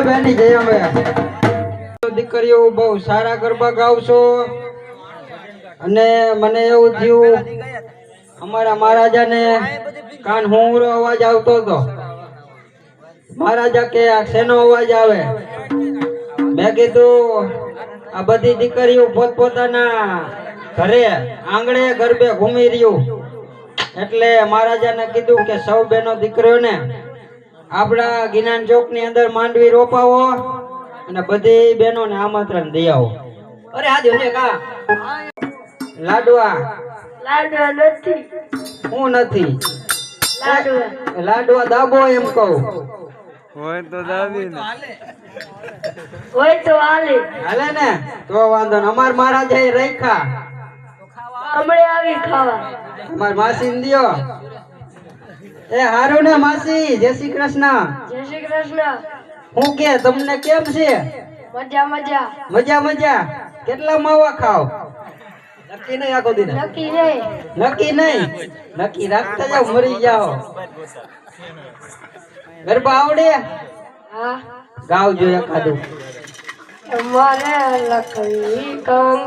અમે. દીકરીઓ બહુ સારા ગરબા ગાવશો. અને મને એવું થયું, અમારા મહારાજાને કાન હુંગરો અવાજ આવતો હતો. મહારાજા કે, આ શેનો અવાજ આવે? મેં કીધું, આ બધી દીકરીઓ પોતપોતાના ઘરે, આંગણે ગરબે ઘૂમી રહ્યું. એટલે મહારાજાને કીધું કે, સૌ બહેનો દીકરીઓને આપણા ગિનાન ચોકની અંદર માંડવી રોપાવો અને બધી બહેનોને આમંત્રણ દઈ આવો. અરે આ દેવ કા? લાડવા. લાડવા નથી. હું નથી. લાડવા. લાડવા દાબો એમ કહું. હોય તો દાબી હોય તો હાલે. હાલે ને? તો વાંધો ને અમાર મહારાજા રાખ્યા. હમણે આવી ખાવા. અમાર માસી ને દ્યો. એ હારું ને માસી જય શ્રી કૃષ્ણ. જય શ્રી કૃષ્ણ. હું કે તમને કેમ છે? મજા મજા. મજા મજા. કેટલા માવા ખાવ નક્કી નહીં આખો દિન. નક્કી નહીં. નક્કી નહીં? નક્કી રાખતા જાવ મરી જાઓ. ગરબા આવડે? હા. ગાવજો એકાદું. મારે લખવી આ